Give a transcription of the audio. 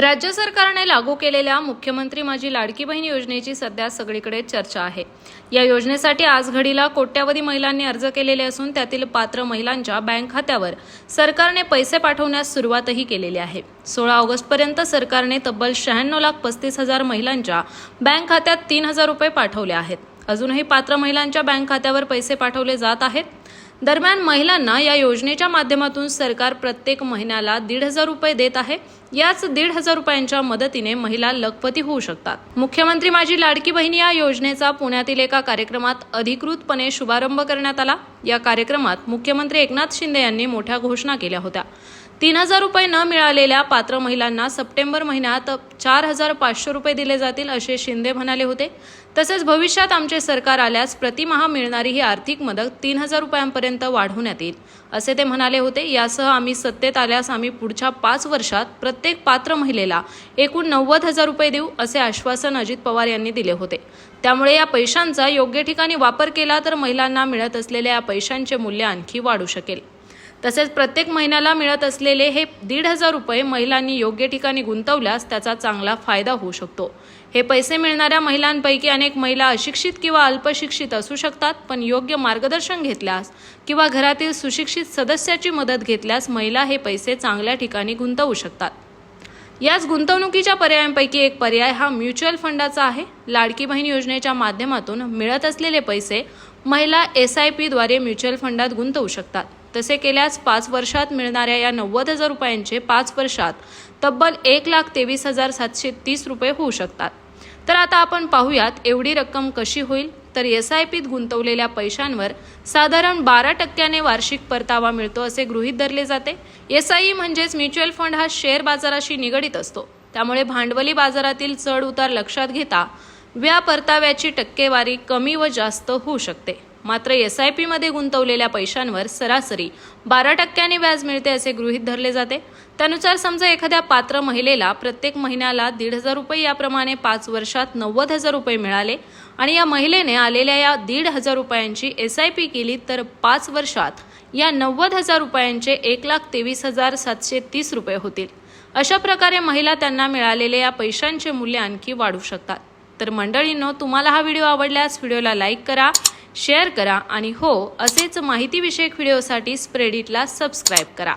राज्य सरकारने लागू केलेल्या मुख्यमंत्री माझी लाडकी बहीण योजनेची सध्या सगळीकडे चर्चा आहे. या योजनेसाठी आज घडीला कोट्यावधी महिलांनी अर्ज केलेले असून त्यातील पात्र महिलांच्या बँक खात्यावर सरकारने पैसे पाठवण्यास सुरुवातही केलेली आहे. सोळा ऑगस्टपर्यंत सरकारने तब्बल शहाण्णव लाख पस्तीस हजार महिलांच्या बँक खात्यात तीन हजार रुपये पाठवले आहेत. अजूनही पात्र महिलांच्या बँक खात्यावर पैसे पाठवले जात आहेत. दरम्यान महिलांना या योजनेच्या माध्यमातून सरकार प्रत्येक महिन्याला दीड हजार रुपये देत आहे. याच दीड हजार रुपयांच्या मदतीने महिला लखपती होऊ शकतात. मुख्यमंत्री माझी लाडकी बहिणी या योजनेचा पुण्यातील एका कार्यक्रमात अधिकृतपणे शुभारंभ करण्यात आला. या कार्यक्रमात मुख्यमंत्री एकनाथ शिंदे यांनी मोठ्या घोषणा केल्या होत्या. तीन हजार रुपये न मिळालेल्या पात्र महिलांना सप्टेंबर महिन्यात चार हजार पाचशे रुपये दिले जातील असे शिंदे म्हणाले होते. तसेच भविष्यात आमचे सरकार आल्यास प्रतिमहा मिळणारी ही आर्थिक मदत तीन हजार रुपयांपर्यंत वाढवण्यात येईल असे ते म्हणाले होते. यासह आम्ही सत्तेत आल्यास आम्ही पुढच्या पाच वर्षात प्रत्येक पात्र महिलेला एकूण नव्वद हजार रुपये देऊ असे आश्वासन अजित पवार यांनी दिले होते. त्यामुळे या पैशांचा योग्य ठिकाणी वापर केला तर महिलांना मिळत असलेल्या या पैशांचे मूल्य आणखी वाढू शकेल. तसेच प्रत्येक महिन्याला मिळत असलेले हे दीड हजार रुपये महिलांनी योग्य ठिकाणी गुंतवल्यास त्याचा चांगला फायदा होऊ शकतो. हे पैसे मिळणाऱ्या महिलांपैकी अनेक महिला अशिक्षित किंवा अल्पशिक्षित असू शकतात पण योग्य मार्गदर्शन घेतल्यास किंवा घरातील सुशिक्षित सदस्याची मदत घेतल्यास महिला हे पैसे चांगल्या ठिकाणी गुंतवू शकतात. याच गुंतवणुकीच्या पर्यायांपैकी एक पर्याय हा म्युच्युअल फंडाचा आहे. लाडकी बहीण योजनेच्या माध्यमातून मिळत असलेले पैसे महिला एस आय पीद्वारे म्युच्युअल फंडात गुंतवू शकतात. तसे केल्यास पाच वर्षात मिळणाऱ्या या नव्वद हजार रुपयांचे पाच वर्षात तब्बल एक लाख तेवीस हजार सातशे तीस रुपये होऊ शकतात. तर आता आपण पाहूयात एवढी रक्कम कशी होईल? तर एस आय पीत गुंतवलेल्या पैशांवर साधारण बारा टक्क्याने वार्षिक परतावा मिळतो असे गृहीत धरले जाते. एस आय ई म्हणजेच म्युच्युअल फंड हा शेअर बाजाराशी निगडित असतो. त्यामुळे भांडवली बाजारातील चढ उतार लक्षात घेता व्या परताव्याची टक्केवारी कमी व जास्त होऊ शकते. मात्र एस आय पीमध्ये गुंतवलेल्या पैशांवर सरासरी बारा टक्क्यांनी व्याज मिळते असे गृहीत धरले जाते. त्यानुसार समजा एखाद्या पात्र महिलेला प्रत्येक महिन्याला दीड हजार रुपये याप्रमाणे पाच वर्षात नव्वद हजार रुपये मिळाले आणि या महिलेने आलेल्या या दीड हजार रुपयांची एस आय पी केली तर पाच वर्षात या नव्वद हजार रुपयांचे एक लाख तेवीस हजार सातशे तीस रुपये होतील. अशा प्रकारे महिला त्यांना मिळालेल्या या पैशांचे मूल्य आणखी वाढू शकतात. तर मंडळींनो तुम्हाला हा व्हिडिओ आवडल्यास व्हिडिओला लाईक करा शेअर करा आणि हो असेच माहितीविषयक व्हिडिओसाठी स्प्रेडिटला सबस्क्राईब करा.